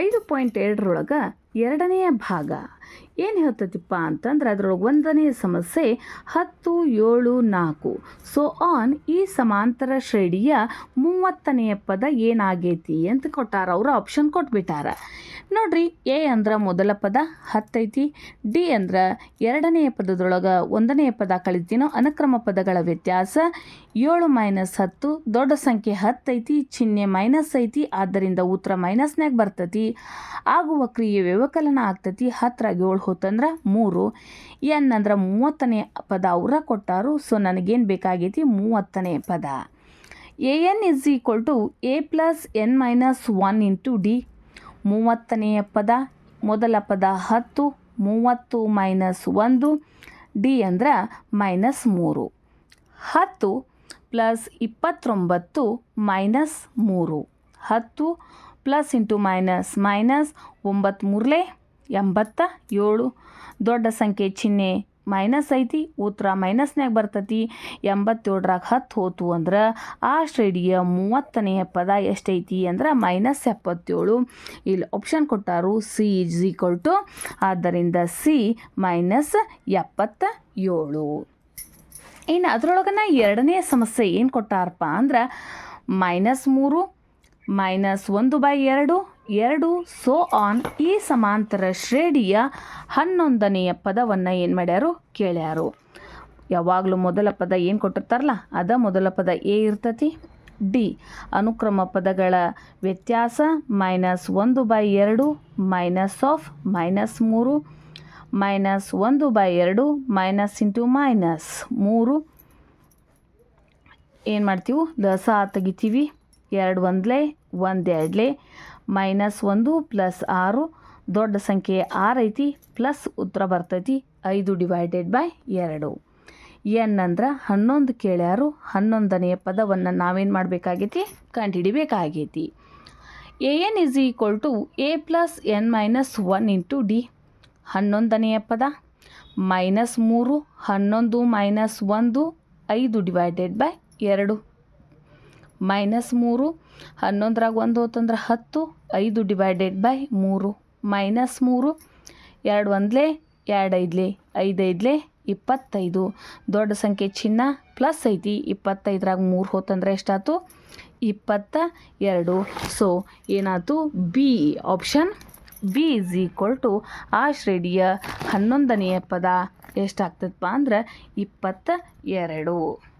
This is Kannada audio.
ಐದು ಪಾಯಿಂಟ್ ಎರಡರೊಳಗೆ ಎರಡನೆಯ ಭಾಗ. ಏನು ಹೇಳ್ತೈತಿಪ್ಪ ಅಂತಂದ್ರೆ ಅದರೊಳಗೆ ಒಂದನೇ ಸಮಸ್ಯೆ ಹತ್ತು, ಏಳು, ನಾಲ್ಕು. ಸೊ ಆನ್ ಈ ಸಮಾಂತರ ಶ್ರೇಣಿಯ ಮೂವತ್ತನೆಯ ಪದ ಏನಾಗೈತಿ ಅಂತ ಕೊಟ್ಟಾರ, ಅವರು ಆಪ್ಷನ್ ಕೊಟ್ಬಿಟ್ಟಾರ. ನೋಡ್ರಿ ಎ ಅಂದ್ರೆ ಮೊದಲ ಪದ, ಹತ್ತೈತಿ. ಡಿ ಅಂದ್ರೆ ಎರಡನೆಯ ಪದದೊಳಗೆ ಒಂದನೆಯ ಪದ ಕಳಿತೀನೋ, ಅನುಕ್ರಮ ಪದಗಳ ವ್ಯತ್ಯಾಸ ಏಳು ಮೈನಸ್ ಹತ್ತು, ದೊಡ್ಡ ಸಂಖ್ಯೆ ಹತ್ತೈತಿ, ಚಿಹ್ನೆ ಮೈನಸ್ ಐತಿ, ಆದ್ದರಿಂದ ಉತ್ತರ ಮೈನಸ್ನಾಗ ಬರ್ತೈತಿ. ಆಗುವ ಕ್ರಿಯೆ ವ್ಯವಕಲನ ಆಗ್ತೈತಿ ಹತ್ತರಾಗ ಏಳು ಹೋತಂದ್ರೆ ಮೂರು. ಎನ್ ಅಂದ್ರೆ ಮೂವತ್ತನೇ ಪದ ಅವರ ಕೊಟ್ಟಾರು. ಸೊ ನನಗೇನು ಬೇಕಾಗೈತಿ? ಮೂವತ್ತನೇ ಪದ. A N is equal to A plus N minus one into D. ಮೂವತ್ತನೆಯ ಪದ, ಮೊದಲ ಪದ ಹತ್ತು, ಮೂವತ್ತು ಮೈನಸ್ ಒಂದು, ಡಿ ಅಂದ್ರೆ ಮೈನಸ್ ಮೂರು. ಹತ್ತು ಪ್ಲಸ್ ಇಪ್ಪತ್ತೊಂಬತ್ತು ಮೈನಸ್ ಮೂರು. ಹತ್ತು ಪ್ಲಸ್ ಇಂಟು ಮೈನಸ್ ಮೈನಸ್ ಒಂಬತ್ತು ಮೂರಲೇ ಎಂಬತ್ತ ಏಳು. ದೊಡ್ಡ ಸಂಖ್ಯೆ ಚಿಹ್ನೆ ಮೈನಸ್ ಐತಿ, ಉತ್ತರ ಮೈನಸ್ನಾಗ ಬರ್ತೈತಿ. ಎಂಬತ್ತೇಳರಾಗ ಹತ್ತು ಹೋತು ಅಂದ್ರೆ ಆ ಶ್ರೇಣಿಯ ಮೂವತ್ತನೆಯ ಪದ ಎಷ್ಟೈತಿ ಅಂದ್ರೆ ಮೈನಸ್ ಎಪ್ಪತ್ತೇಳು. ಇಲ್ಲಿ ಆಪ್ಷನ್ ಕೊಟ್ಟಾರು ಸಿ ಇಸ್ ಈಕ್ವಲ್ ಟು ಆದ್ದರಿಂದ ಸಿ ಮೈನಸ್ ಎಪ್ಪತ್ತ ಏಳು ಇನ್ನು ಅದರೊಳಗನ ಎರಡನೇ ಸಮಸ್ಯೆ ಏನು ಕೊಟ್ಟಾರಪ್ಪ ಅಂದ್ರೆ ಮೈನಸ್ ಮೂರು ಮೈನಸ್ ಒಂದು ಬೈ ಎರಡು ಎರಡು ಸೋ ಆನ್ ಈ ಸಮಾಂತರ ಶ್ರೇಣಿಯ ಹನ್ನೊಂದನೆಯ ಪದವನ್ನು ಏನು ಮಾಡ್ಯಾರು? ಕೇಳ್ಯಾರು. ಯಾವಾಗಲೂ ಮೊದಲ ಪದ ಏನು ಕೊಟ್ಟಿರ್ತಾರಲ್ಲ, ಅದ ಮೊದಲ ಪದ ಎ ಇರ್ತತಿ. ಡಿ, ಅನುಕ್ರಮ ಪದಗಳ ವ್ಯತ್ಯಾಸ ಮೈನಸ್ ಒಂದು ಬೈ ಎರಡು, ಮೈನಸ್ ಆಫ್ ಮೈನಸ್ ಮೂರು, ಮೈನಸ್ ಒಂದು ಬೈ ಎರಡು, ಮೈನಸ್ ಇಂಟು ಮೈನಸ್ ಮೂರು. ಏನು ಮಾಡ್ತೀವಿ? ದಸ ತೆಗಿತೀವಿ. ಎರಡು ಒಂದ್ಲೆ ಒಂದು ಎರಡ್ಲೆ ಮೈನಸ್ ಒಂದು ಪ್ಲಸ್ ಆರು, ದೊಡ್ಡ ಸಂಖ್ಯೆ ಆರು ಐತಿ, ಪ್ಲಸ್ ಉತ್ತರ ಬರ್ತೈತಿ ಐದು ಡಿವೈಡೆಡ್ ಬೈ ಎರಡು. ಎನ್ ಅಂದ್ರೆ ಹನ್ನೊಂದು ಕೇಳ್ಯಾರು, ಹನ್ನೊಂದನೆಯ ಪದವನ್ನು ನಾವೇನು ಮಾಡಬೇಕಾಗೈತಿ? ಕಂಡುಹಿಡಿಬೇಕಾಗೈತಿ a n is equal to a plus n minus one into d. ಹನ್ನೊಂದನೆಯ ಪದ, ಮೈನಸ್ ಮೂರು, ಹನ್ನೊಂದು ಮೈನಸ್ ಒಂದು, ಐದು ಡಿವೈಡೆಡ್ ಬೈ ಎರಡು. ಮೈನಸ್ ಮೂರು, ಹನ್ನೊಂದರಾಗ ಒಂದು ಹೋತಂದ್ರೆ ಹತ್ತು, ಐದು ಡಿವೈಡೆಡ್ ಬೈ ಮೂರು. ಮೈನಸ್ ಮೂರು, ಎರಡು ಒಂದ್ಲೆ, ಎರಡು ಐದ್ಲೆ, ಐದು ಐದ್ಲೆ, ಇಪ್ಪತ್ತೈದು. ದೊಡ್ಡ ಸಂಖ್ಯೆ ಚಿನ್ನ ಪ್ಲಸ್ ಐತಿ, ಇಪ್ಪತ್ತೈದರಾಗ ಮೂರು ಹೋತಂದ್ರೆ ಎಷ್ಟಾಯ್ತು ಇಪ್ಪತ್ತ ಎರಡು. ಸೊ ಏನಾಯ್ತು B option B is equal to ಆ ಶ್ರೇಣಿಯ ಹನ್ನೊಂದನೆಯ ಪದ ಎಷ್ಟಾಗ್ತದಪ್ಪ ಅಂದ್ರೆ ಇಪ್ಪತ್ತ ಎರಡು.